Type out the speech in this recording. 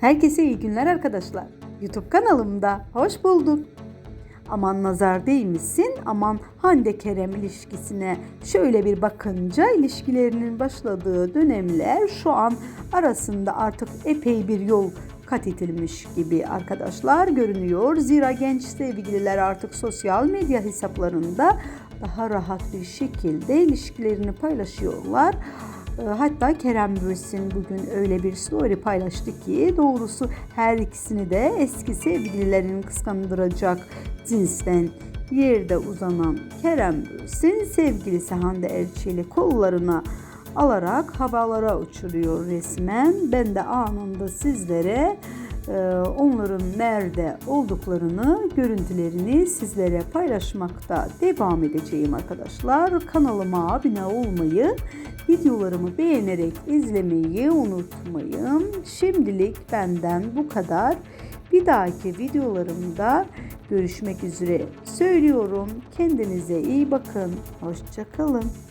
Herkese iyi günler arkadaşlar. YouTube kanalımda hoş bulduk. Aman nazar değmesin, aman Hande Kerem ilişkisine şöyle bir bakınca ilişkilerinin başladığı dönemler şu an arasında artık epey bir yol kat edilmiş gibi arkadaşlar görünüyor. Zira genç sevgililer artık sosyal medya hesaplarında daha rahat bir şekilde ilişkilerini paylaşıyorlar. E, Hatta Kerem Bürsin bugün öyle bir story paylaştı ki doğrusu her ikisini de eski sevgililerini kıskandıracak cinsten yerde uzanan Kerem Bürsin sevgilisi Hande Erçel'i kollarına alarak havalara uçuruyor resmen. Ben de anında sizlere onların nerede olduklarını, görüntülerini sizlere paylaşmakta devam edeceğim arkadaşlar. Kanalıma abone olmayı, videolarımı beğenerek izlemeyi unutmayın. Şimdilik benden bu kadar. Bir dahaki videolarımda görüşmek üzere söylüyorum. Kendinize iyi bakın. Hoşçakalın.